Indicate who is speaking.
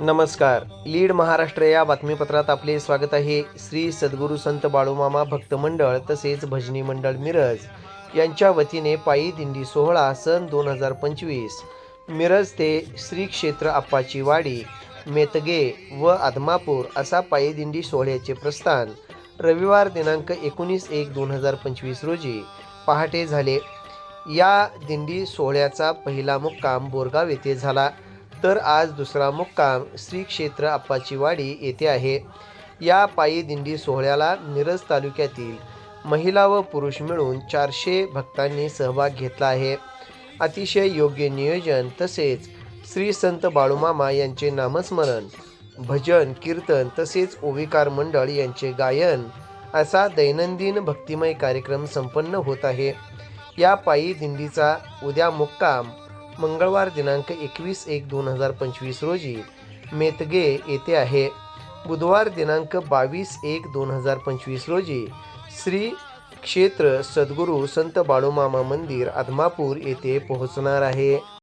Speaker 1: नमस्कार. लीड महाराष्ट्र या बातमीपत्रात आपले स्वागत आहे. श्री सद्गुरू संत बाळूमामा भक्त मंडळ तसेच भजनी मंडळ मिरज यांच्या वतीने पायी दिंडी सोहळा सन दोन हजार पंचवीस. मिरज ते श्री क्षेत्र आप्पाची वाडी मेतगे व आदमापूर असा पायी दिंडी सोहळ्याचे प्रस्थान रविवार दिनांक एकोणीस एक दोन हजार पंचवीस रोजी पहाटे झाले. या दिंडी सोहळ्याचा पहिला मुक्काम बोरगाव येथे झाला. तर आज दुसरा मुक्काम श्री क्षेत्र आप्पाची वाडी येथे आहे. या पायी दिंडी सोहळ्याला मिरज तालुक्यातील महिला व पुरुष मिळून चारशे भक्तांनी सहभाग घेतला आहे. अतिशय योग्य नियोजन तसेच श्री संत बाळूमामा यांचे नामस्मरण भजन कीर्तन तसेच ओविकार मंडळ यांचे गायन असा दैनंदिन भक्तिमय कार्यक्रम संपन्न होत आहे. या पायी दिंडीचा उद्या मुक्काम मंगळवार दिनांक एकवीस एक दोन हजार पंचवीस रोजी मेतगे येथे आहे. बुधवार दिनांक बावीस एक दोन हजार पंचवीस रोजी श्री क्षेत्र सद्गुरू संत बाळूमामा मंदिर आदमापूर येथे पोहोचणार आहे.